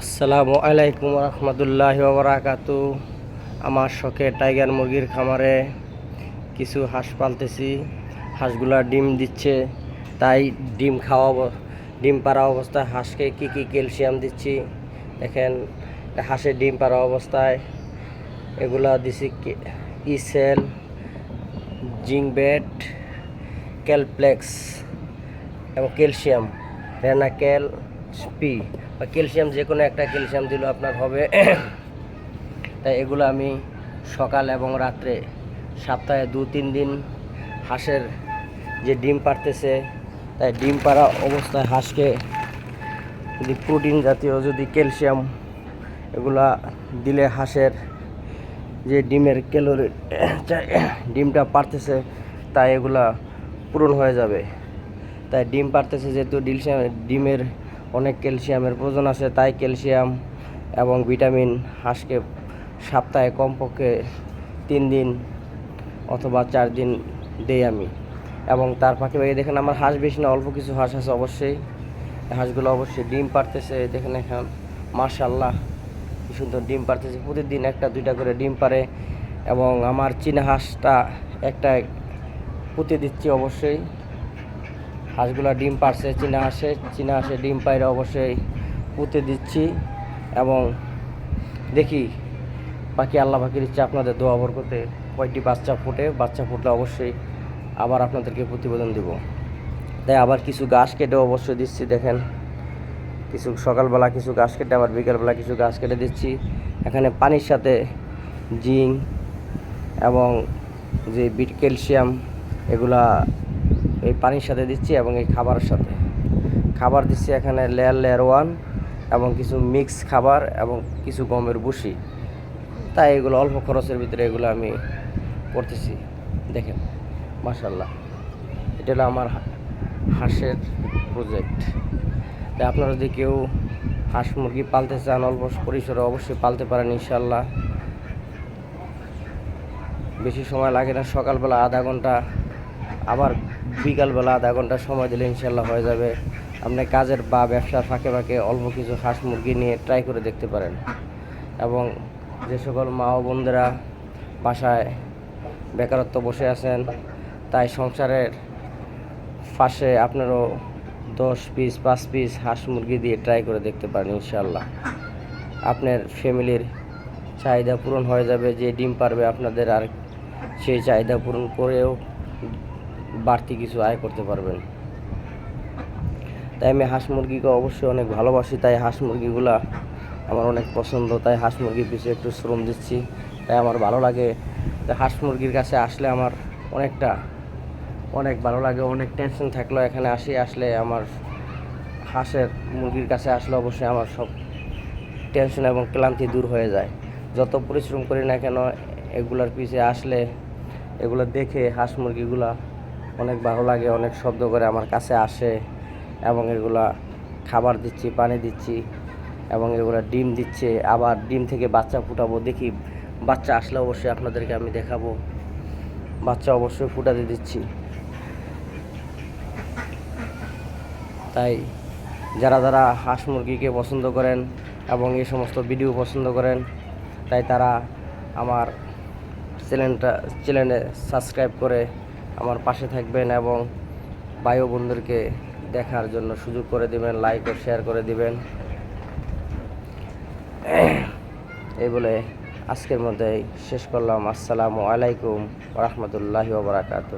আসসালামু আলাইকুম রহমতুল্লাহ বারাকাতু। আমার শখে টাইগার মুরগির খামারে কিছু হাঁস পালতেছি। হাঁসগুলা ডিম দিচ্ছে, তাই ডিম খাওয়া ডিম পাড়া অবস্থায় হাঁসকে কি কি ক্যালসিয়াম দিচ্ছি? দেখেন হাঁসের ডিম পাড়া অবস্থায় এগুলা দিছি ইসেল, জিংবেট, ক্যালপ্লেক্স এবং ক্যালসিয়াম, রেনাকেল পি বা ক্যালসিয়াম যে কোনো একটা ক্যালসিয়াম দিলেও আপনার হবে। তাই এগুলো আমি সকাল এবং রাত্রে সপ্তাহে দু, তিন দিন হাঁসের যে ডিম পারতেছে তাই ডিম পাড়া অবস্থায় হাঁসকে যদি প্রোটিন জাতীয় যদি ক্যালসিয়াম এগুলা দিলে হাঁসের যে ডিমের ক্যালোরি ডিমটা পারতেছে তাই এগুলা পূরণ হয়ে যাবে। তাই ডিম পারতেছে যেহেতু ডিলসিয়াম ডিমের অনেক ক্যালসিয়ামের প্রয়োজন আছে, তাই ক্যালসিয়াম এবং ভিটামিন হাঁসকে সপ্তাহে কমপক্ষে তিন দিন অথবা চার দিন দেই আমি। এবং তার ফাঁকে ফাঁকে দেখেন আমার হাঁস বেশি না, অল্প কিছু হাঁস আছে অবশ্যই। হাঁসগুলো অবশ্যই ডিম পারতেছে দেখেন এখন মার্শাল্লাহ কি সুন্দর ডিম পারতেছে প্রতিদিন একটা, দুইটা করে ডিম পারে এবং আমার চীনা হাঁসটা একটা পুঁতে দিচ্ছি অবশ্যই। হাঁসগুলো ডিম পারছে, চীনা হাঁসে চীনা হাঁসে ডিম পাইরে অবশ্যই পুঁতে দিচ্ছি এবং দেখি, বাকি আল্লাহ পাখির ইচ্ছে আপনাদের দোয়া বরকতে কয়েকটি বাচ্চা ফুটে, বাচ্চা ফুটলে অবশ্যই আবার আপনাদেরকে প্রতিবেদন দিব। তাই আবার কিছু গাছ কেটে অবশ্যই দিচ্ছি, দেখেন। কিছু সকালবেলা কিছু গাছ কেটে, আবার বিকালবেলা কিছু গাছ কেটে দিচ্ছি। এখানে পানির সাথে জিঙ্ক এবং যে বিট ক্যালসিয়াম, এগুলা এই পানির সাথে দিচ্ছি এবং এই খাবারের সাথে। খাবার দিচ্ছি এখানে লেয়ার লেয়ার ওয়ান এবং কিছু মিক্স খাবার এবং কিছু গমের বুসি তাই এগুলো অল্প খরচের ভিতরে এগুলো আমি করতেছি। দেখেন মাশাল্লাহ এটা হলো আমার হাঁসের প্রজেক্ট তাই আপনারা যদি কেউ হাঁস মুরগি পালতে চান, অল্প পরিসরে অবশ্যই পালতে পারেন ইনশাল্লাহ বেশি সময় লাগে না, সকালবেলা আধা ঘণ্টা আবার বিকালবেলা আধা ঘণ্টা সময় দিলে ইনশাল্লাহ হয়ে যাবে। আপনি কাজের বা ব্যবসার ফাঁকে ফাঁকে অল্প কিছু হাঁস মুরগি নিয়ে ট্রাই করে দেখতে পারেন। এবং যে সকল মা ও বোনদেরা বাসায় বেকারত্ব বসে আছেন, তাই সংসারের পাশে আপনারও দশ পিস পাঁচ পিস হাঁস মুরগি দিয়ে ট্রাই করে দেখতে পারেন ইনশাল্লাহ। আপনার ফ্যামিলির চাহিদা পূরণ হয়ে যাবে, যে ডিম পারবে আপনাদের আর সেই চাহিদা পূরণ করেও বাড়তি কিছু আয় করতে পারবেন। তাই আমি হাঁস মুরগিকে অবশ্যই অনেক ভালোবাসি, তাই হাঁস মুরগিগুলা আমার অনেক পছন্দ, তাই হাঁস মুরগির পিছনে একটু শ্রম দিচ্ছি, তাই আমার ভালো লাগে। তাই হাঁস মুরগির কাছে আসলে আমার অনেকটা, অনেক ভালো লাগে, অনেক টেনশন থাকলেও এখানে আসি, আসলে আমার হাঁসের মুরগির কাছে আসলে অবশ্যই আমার সব টেনশন এবং ক্লান্তি দূর হয়ে যায়। যত পরিশ্রম করি না কেন, এগুলার পিছে আসলে, এগুলো দেখে হাঁস মুরগিগুলা অনেক ভালো লাগে, অনেক শব্দ করে আমার কাছে আসে এবং এগুলা খাবার দিচ্ছি, পানি দিচ্ছি এবং এগুলা ডিম দিচ্ছে। আবার ডিম থেকে বাচ্চা ফুটাবো, দেখি বাচ্চা আসলে অবশ্যই আপনাদেরকে আমি দেখাবো। বাচ্চা অবশ্যই ফুটাতে দিচ্ছি। তাই যারা যারা হাঁস মুরগিকে পছন্দ করেন এবং এই সমস্ত ভিডিও পছন্দ করেন, তাই তারা আমার চ্যানেলটা চ্যানেলে সাবস্ক্রাইব করে আমার পাশে থাকবেন এবং বায়ু ও বন্ধুদেরকে দেখার জন্য সুযোগ করে দিবেন লাইক ও শেয়ার করে দিবেন। এই বলে আজকের মধ্যেই শেষ করলাম। আসসালামু আলাইকুম রহমতুল্লাহি ওবরাকাতু